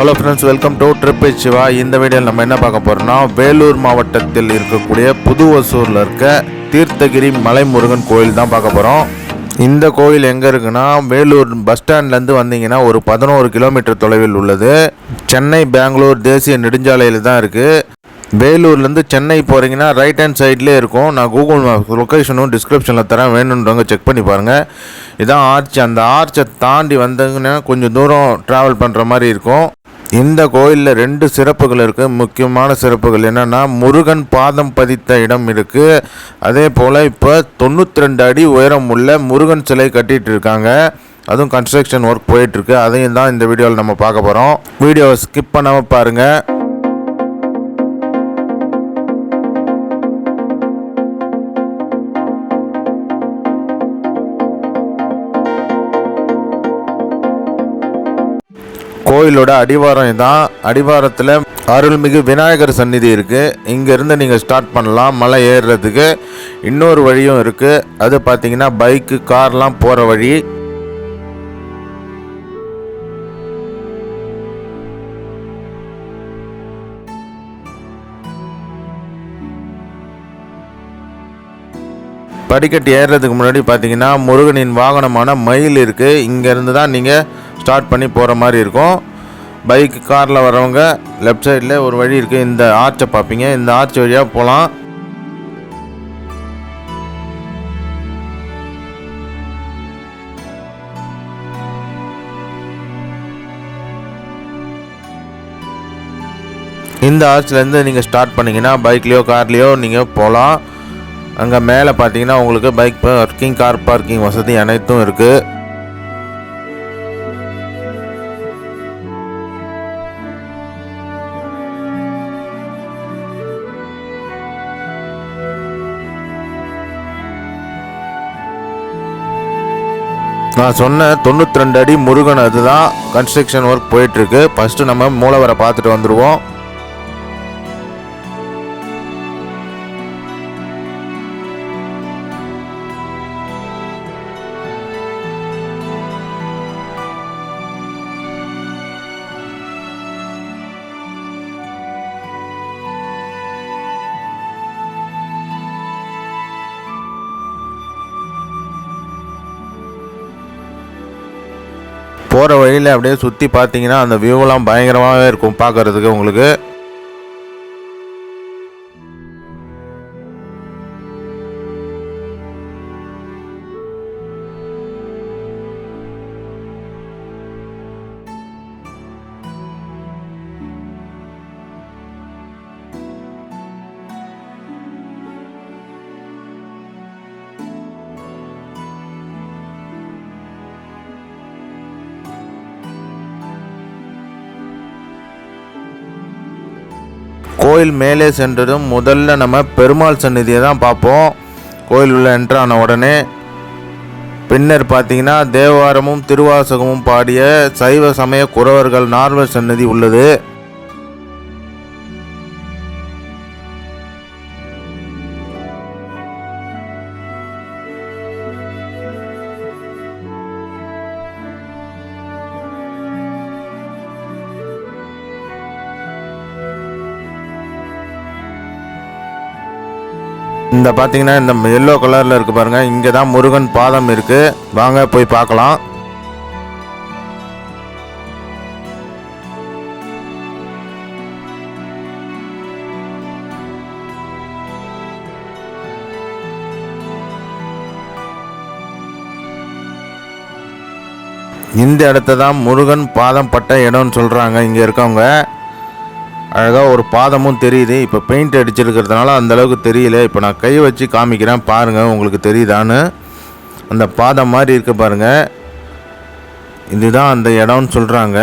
Hello friends welcome to trip Siva இந்த வீடியோவில் நம்ம என்ன பார்க்க போகிறோம்னா வேலூர் மாவட்டத்தில் இருக்கக்கூடிய புது ஒசூரில் இருக்க தீர்த்தகிரி மலைமுருகன் கோயில் தான் பார்க்க போகிறோம் இந்த கோயில் எங்கே இருக்குன்னா வேலூர் பஸ் ஸ்டாண்ட்லேருந்து வந்தீங்கன்னா ஒரு பதினோரு கிலோமீட்டர் தொலைவில் உள்ளது. சென்னை பெங்களூர் தேசிய நெடுஞ்சாலையில் தான் இருக்குது வேலூர்லேருந்து சென்னை போகிறீங்கன்னா ரைட் ஹேண்ட் சைட்லேயே இருக்கும். நான் கூகுள் மேப் லொக்கேஷனும் டிஸ்கிரிப்ஷனில் தரேன். வேணுன்றவங்க செக் பண்ணி பாருங்கள் இதான் ஆர்ச். அந்த ஆர்ச்சை தாண்டி வந்தீங்கன்னா கொஞ்சம் தூரம் ட்ராவல் பண்ணுற மாதிரி இருக்கும். இந்த கோயிலில் ரெண்டு சிறப்புகள் இருக்குது முக்கியமான சிறப்புகள் என்னென்னா முருகன் பாதம் பதித்த இடம் இருக்குது அதே போல் இப்போ தொண்ணூற்றி ரெண்டு அடி உயரம் உள்ள முருகன் சிலை கட்டிகிட்டு இருக்காங்க. அதுவும் கன்ஸ்ட்ரக்ஷன் ஒர்க் போயிட்டுருக்கு அதையும் தான் இந்த வீடியோவில் நம்ம பார்க்க போகிறோம் வீடியோவை ஸ்கிப் பண்ணாமல் பாருங்கள் கோயிலோட அடிவாரம் தான் அடிவாரத்தில் அருள்மிகு விநாயகர் சந்நிதி இருக்குது இங்கேருந்து நீங்கள் ஸ்டார்ட் பண்ணலாம். மலை ஏறுறதுக்கு இன்னொரு வழியும் இருக்குது அது பார்த்தீங்கன்னா பைக்கு கார்லாம் போகிற வழி. படிக்கட்டு ஏறுறதுக்கு முன்னாடி பார்த்தீங்கன்னா முருகனின் வாகனமான மயில் இருக்குது இங்கேருந்து தான் நீங்கள் ஸ்டார்ட் பண்ணி போகிற மாதிரி இருக்கும். பைக் காரில் வரவங்க லெஃப்ட் சைடில் ஒரு வழி இருக்குது இந்த ஆர்ச்சை பார்ப்பீங்க. இந்த ஆர்ச் வழியாக போகலாம் இந்த ஆர்ச்லேருந்து நீங்கள் ஸ்டார்ட் பண்ணிங்கன்னா பைக்லேயோ கார்லேயோ நீங்கள் போகலாம் அங்கே மேலே பார்த்தீங்கன்னா உங்களுக்கு பைக் பார்க்கிங் கார் பார்க்கிங் வசதி அனைத்தும் இருக்குது நான் சொன்ன தொண்ணூற்றி ரெண்டு அடி முருகன் அதுதான் கன்ஸ்ட்ரக்ஷன் ஒர்க் போயிட்டுருக்கு. ஃபஸ்ட்டு நம்ம மூலவரை பார்த்துட்டு வந்துடுவோம் போகிற வழியில் அப்படியே சுற்றி பார்த்தீங்கன்னா அந்த வியூவெல்லாம் பயங்கரமாகவே இருக்கும் பார்க்கறதுக்கு உங்களுக்கு. கோயில் மேலே சென்றதும் முதல்ல நம்ம பெருமாள் சந்நிதியை தான் பார்ப்போம். கோயில் உள்ள என்ட்ரு ஆன உடனே. பின்னர் பார்த்தீங்கன்னா தேவாரமும் திருவாசகமும் பாடிய சைவ சமய குறவர்கள் நார்வர் சன்னதி உள்ளது. இந்த பார்த்தீங்கன்னா இந்த எல்லோ கலரில் இருக்கு பாருங்க. இங்கே தான் முருகன் பாதம் இருக்கு. வாங்க போய் பார்க்கலாம். இந்த இடத்த தான் முருகன் பாதம் பட்ட இடம்னு சொல்கிறாங்க இங்கே இருக்கவங்க. அழகாக ஒரு பாதமும் தெரியுது. இப்போ பெயிண்ட் அடிச்சிருக்கிறதுனால அந்த அளவுக்கு தெரியல. இப்போ நான் கை வச்சு காமிக்கிறேன். பாருங்கள் உங்களுக்கு தெரியுதான்னு. அந்த பாதம் மாதிரி இருக்க பாருங்கள் இதுதான் அந்த இடம்னு சொல்கிறாங்க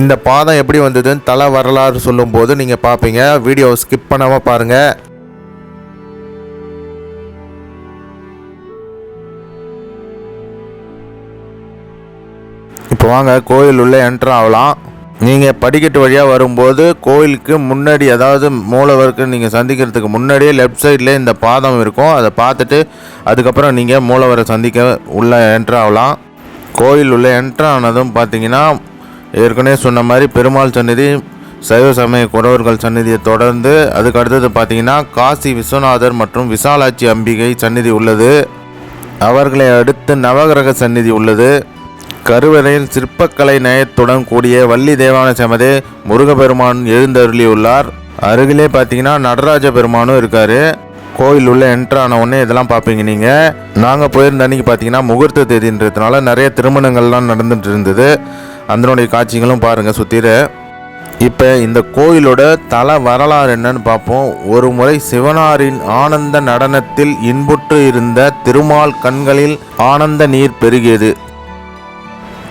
இந்த பாதம் எப்படி வந்ததுன்னு தலை வரலாறு சொல்லும்போது நீங்கள் பார்ப்பீங்க வீடியோவை ஸ்கிப் பண்ணாமல் பாருங்கள் இப்போ வாங்க கோயில் உள்ள என்ட்ரு ஆகலாம். நீங்கள் படிக்கட்டு வழியாக வரும்போது கோயிலுக்கு முன்னாடி அதாவது மூலவருக்கு நீங்கள் சந்திக்கிறதுக்கு முன்னாடியே லெஃப்ட் சைடில் இந்த பாதம் இருக்கும். அதை பார்த்துட்டு அதுக்கப்புறம் நீங்கள் மூலவரை சந்திக்க உள்ள என்ட்ரு ஆகலாம். கோயில் உள்ள என்ட்ரு ஆனதும் பார்த்தீங்கன்னா ஏற்கனவே சொன்ன மாதிரி பெருமாள் சந்நிதி சைவ சமய குறவர்கள் சந்நிதியை தொடர்ந்து அதுக்கு அடுத்தது பார்த்தீங்கன்னா காசி விஸ்வநாதர் மற்றும் விசாலாட்சி அம்பிகை சந்நிதி உள்ளது. அவர்களை அடுத்து நவகிரக சந்நிதி உள்ளது. கருவறையில் சிற்பக்கலை நயத்துடன் கூடிய வள்ளி தேவான சமதே முருகப்பெருமான் எழுந்தருளியுள்ளார். அருகிலே பார்த்தீங்கன்னா நடராஜ பெருமானும் இருக்காரு. கோயில் உள்ள என்ட்ரு ஆன உடனே இதெல்லாம் பார்ப்பீங்க நீங்கள் நாங்கள் போயிருந்த அன்னைக்கு பார்த்தீங்கன்னா முகூர்த்த தேதின்றதுனால நிறைய திருமணங்கள்லாம் நடந்துட்டு இருந்தது. அதனுடைய காட்சிகளும் பாருங்கள் சுற்றிர இப்போ இந்த கோயிலோட தல வரலாறு என்னன்னு பார்ப்போம் ஒரு முறை சிவனாரின் ஆனந்த நடனத்தில் இன்புற்று இருந்த திருமால் கண்களில் ஆனந்த நீர் பெருகியது.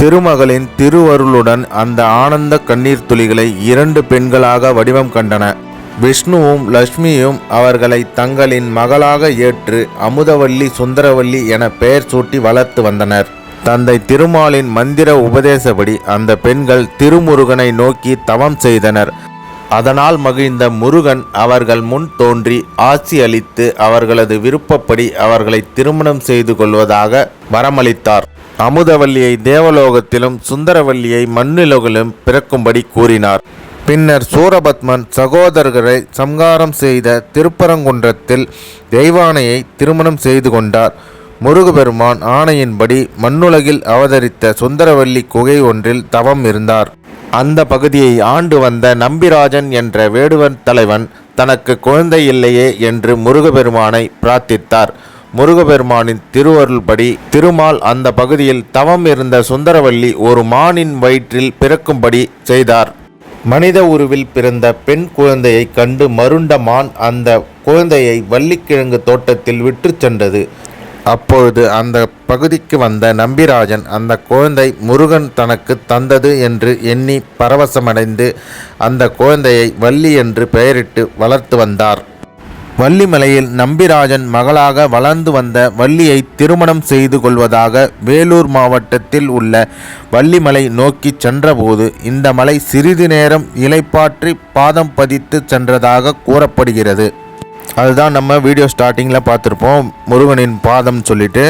திருமகளின் திருவருளுடன் அந்த ஆனந்த கண்ணீர் துளிகளை இரண்டு பெண்களாக வடிவம் கண்டன. விஷ்ணுவும் லக்ஷ்மியும் அவர்களை தங்களின் மகளாக ஏற்று அமுதவல்லி சுந்தரவல்லி என பெயர் சூட்டி வளர்த்து வந்தனர். தந்தை திருமாலின் மந்திர உபதேசப்படி அந்த பெண்கள் திருமுருகனை நோக்கி தவம் செய்தனர். அதனால் மகிழ்ந்த முருகன் அவர்கள் முன் தோன்றி ஆட்சி அளித்து அவர்களது விருப்பப்படி அவர்களை திருமணம் செய்து கொள்வதாக வரமளித்தார். அமுதவல்லியை தேவலோகத்திலும் சுந்தரவல்லியை மண்ணுலகிலும் பிறக்கும்படி கூறினார். பின்னர் சூரபத்மன் சகோதரர்களை சம்காரம் செய்த திருப்பரங்குன்றத்தில் தெய்வானையை திருமணம் செய்து கொண்டார். முருகபெருமான் ஆணையின்படி மண்ணுலகில் அவதரித்த சுந்தரவல்லி குகை ஒன்றில் தவம் இருந்தார். அந்த பகுதியை ஆண்டு வந்த நம்பிராஜன் என்ற வேடுவன் தலைவன் தனக்கு குழந்தை இல்லையே என்று முருகபெருமானை பிரார்த்தித்தார். முருகபெருமானின் திருவருள்படி திருமால் அந்த பகுதியில் தவம் இருந்த சுந்தரவல்லி ஒரு மானின் வயிற்றில் பிறக்கும்படி செய்தார். மனித உருவில் பிறந்த பெண் குழந்தையை கண்டு மருண்ட மான் அந்த குழந்தையை வள்ளிக்கிழங்கு தோட்டத்தில் விற்று சென்றது. அப்பொழுது அந்த பகுதிக்கு வந்த நம்பிராஜன் அந்த குழந்தை முருகன் தனக்கு தந்தது என்று எண்ணி பரவசமடைந்து அந்த குழந்தையை வள்ளி என்று பெயரிட்டு வளர்த்து வந்தார். வள்ளிமலையில் நம்பிராஜன் மகளாக வளர்ந்து வந்த வள்ளியை திருமணம் செய்து கொள்வதாக வேலூர் மாவட்டத்தில் உள்ள வள்ளிமலை நோக்கி சென்றபோது இந்த மலை சிறிது நேரம் இலைப்பாற்றி பாதம் பதித்து சென்றதாக கூறப்படுகிறது. அதுதான் நம்ம வீடியோ ஸ்டார்டிங்கில் பார்த்துருப்போம். முருகனின் பாதம் சொல்லிட்டு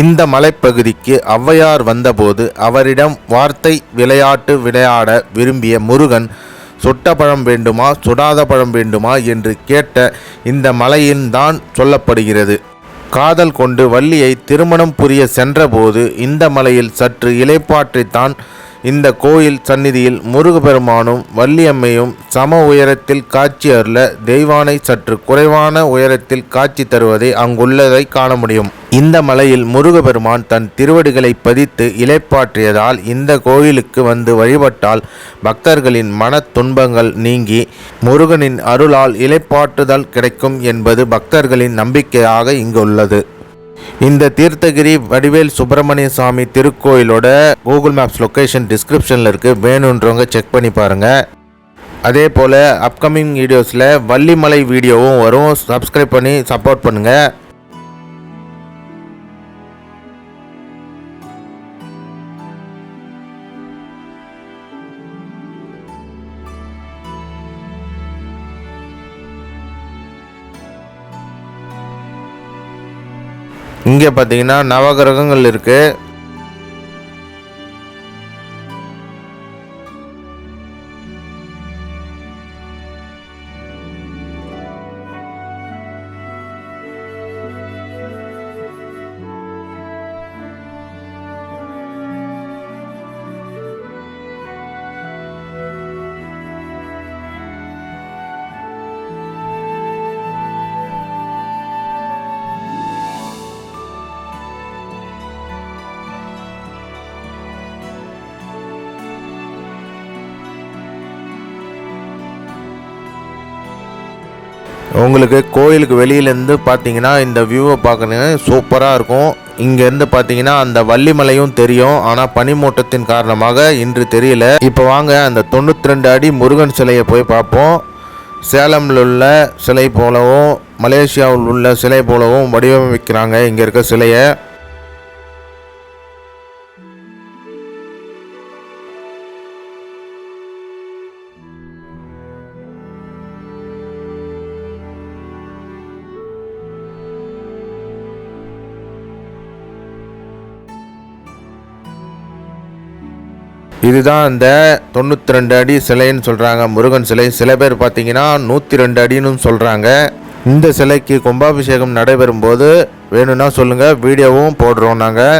இந்த மலைப்பகுதிக்கு ஔவையார் வந்தபோது அவரிடம் வார்த்தை விளையாட்டு விளையாட விரும்பிய முருகன் சுட்ட பழம் வேண்டுமா சுடாத பழம் வேண்டுமா என்று கேட்ட இந்த மலையின் தான் சொல்லப்படுகிறது. காதல் கொண்டு வள்ளியை திருமணம் புரிய சென்றபோது இந்த மலையில் சற்று இலைப்பாற்றைத்தான் இந்த கோயில் சந்நிதியில் முருகப்பெருமானும் வள்ளியம்மையும் சம உயரத்தில் காட்சி அருள தெய்வானை சற்று குறைவான உயரத்தில் காட்சி தருவதை அங்குள்ளதை காண முடியும். இந்த மலையில் முருகப்பெருமான் தன் திருவடிகளை பதித்து இலைப்பாற்றியதால் இந்த கோயிலுக்கு வந்து வழிபட்டால் பக்தர்களின் மன துன்பங்கள் நீங்கி முருகனின் அருளால் இலைப்பாற்றுதல் கிடைக்கும் என்பது பக்தர்களின் நம்பிக்கையாக இங்கு உள்ளது. இந்த தீர்த்தகிரி வடிவேல் சுப்பிரமணிய சாமி திருக்கோயிலோட கூகுள் மேப்ஸ் லொக்கேஷன் டிஸ்கிரிப்ஷனில் இருக்குது வேணுன்றவங்க செக் பண்ணி பாருங்கள் அதே போல் அப்கமிங் வீடியோஸில் வள்ளிமலை வீடியோவும் வரும். சப்ஸ்கிரைப் பண்ணி சப்போர்ட் பண்ணுங்கள் இங்கே பார்த்தீங்கன்னா நவகிரகங்கள் இருக்குது உங்களுக்கு கோயிலுக்கு வெளியிலேருந்து பார்த்தீங்கன்னா இந்த வியூவை பார்க்கணுங்க. சூப்பராக இருக்கும். இங்கேருந்து பார்த்தீங்கன்னா அந்த வள்ளிமலையும் தெரியும். ஆனால் பனிமூட்டத்தின் காரணமாக இன்று தெரியல. இப்போ வாங்க அந்த தொண்ணூற்றி ரெண்டு அடி முருகன் சிலையை போய் பார்ப்போம். சேலமில் உள்ள சிலை போலவும் மலேசியாவில் உள்ள சிலை போலவும் வடிவமைக்கிறாங்க இங்கே இருக்க சிலையை. இதுதான் இந்த தொண்ணூற்றி ரெண்டு அடி சிலைன்னு சொல்கிறாங்க முருகன் சிலை. சில பேர் பார்த்தீங்கன்னா நூற்றி ரெண்டு அடின்னு சொல்கிறாங்க இந்த சிலைக்கு கும்பாபிஷேகம் நடைபெறும் போது வேணும்னா சொல்லுங்கள் வீடியோவும் போடுறோம் நாங்கள்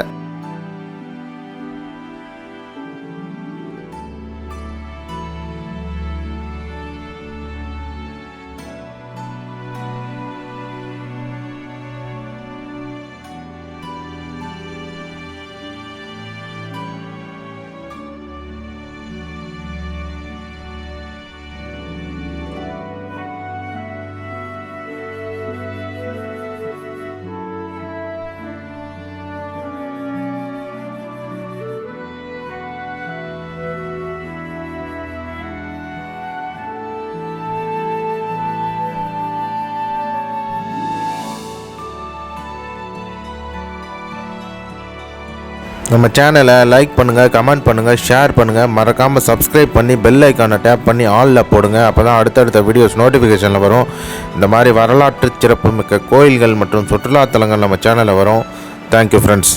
நம்ம சேனலை லைக் பண்ணுங்கள் கமெண்ட் பண்ணுங்கள் ஷேர் பண்ணுங்கள் மறக்காமல் சப்ஸ்கிரைப் பண்ணி பெல் ஐக்கானை டேப் பண்ணி ஆலில் போடுங்க. அப்போ தான் அடுத்தடுத்த வீடியோஸ் நோட்டிஃபிகேஷனில் வரும். இந்த மாதிரி வரலாற்று சிறப்புமிக்க கோயில்கள் மற்றும் சுற்றுலாத்தலங்கள் நம்ம சேனலில் வரும். Thank you friends